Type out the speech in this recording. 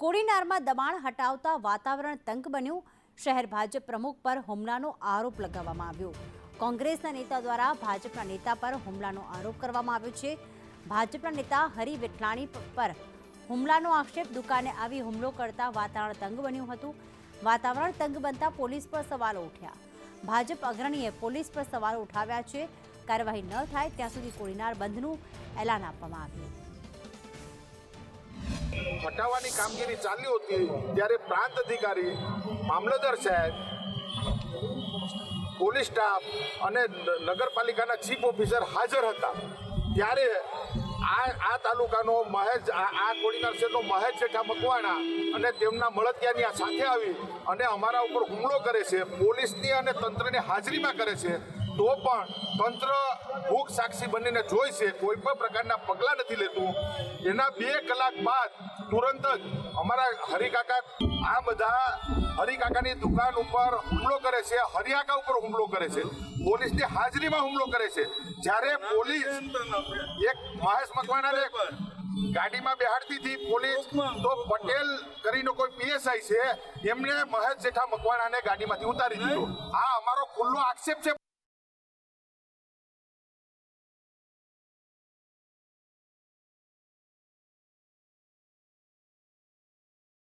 કોડીનારમાં દબાણ હટાવતા વાતાવરણ તંગ બન્યું. શહેર ભાજપ પ્રમુખ પર હુમલાનો આરોપ લગાવવામાં આવ્યો. કોંગ્રેસના નેતા દ્વારા ભાજપના નેતા પર હુમલાનો આરોપ કરવામાં આવ્યો છે. ભાજપના નેતા હરિ વિઠલાણી પર હુમલાનો આક્ષેપ, દુકાને આવી હુમલો કરતા વાતાવરણ તંગ બન્યું હતું. વાતાવરણ તંગ બનતા પોલીસ પર સવાલો ઉઠ્યા. ભાજપ અગ્રણીએ પોલીસ પર સવાલો ઉઠાવ્યા છે. કાર્યવાહી ન થાય, ત્યાં સુધી કોડીનાર બંધનું એલાન આપવામાં આવ્યું. હટાવવાની કામગીરી ચાલી હતી ત્યારે પ્રાંત અધિકારી, મામલતદાર સાહેબ, પોલીસ સ્ટાફ અને નગરપાલિકાના ચીફ ઓફિસર હાજર હતા. ત્યારે આ આ તાલુકાનો મહેશ આ કોડીનાર શહેરનો મહેશ જેઠા મકવાણા અને તેમના મળતિયાની આ સાથે આવી અને અમારા ઉપર હુમલો કરે છે, પોલીસની અને તંત્રની હાજરીમાં કરે છે. તો પણ તંત્ર ભૂખ સાક્ષી બનીને જોઈ છે, કોઈ પણ પ્રકારના પગલાં નથી લેતું. એના બે કલાક બાદ તુરંત જ અમારા હરિકાકા આ બધા હરિકાકાની દુકાન ઉપર હુમલો કરે છે, હરિયાકા ઉપર હુમલો કરે છે, પોલીસની હાજરીમાં હુમલો કરે છે. જ્યારે પોલીસ એક મહેશ મકવાણાને ગાડીમાં બેહાડતી હતી, પોલીસ તો પટેલ કરીને કોઈ પીએસઆઈ છે એમણે મહેશ જેઠા મકવાણાને ગાડીમાંથી ઉતારી દીધો. આ અમારો ખુલ્લો આક્ષેપ છે.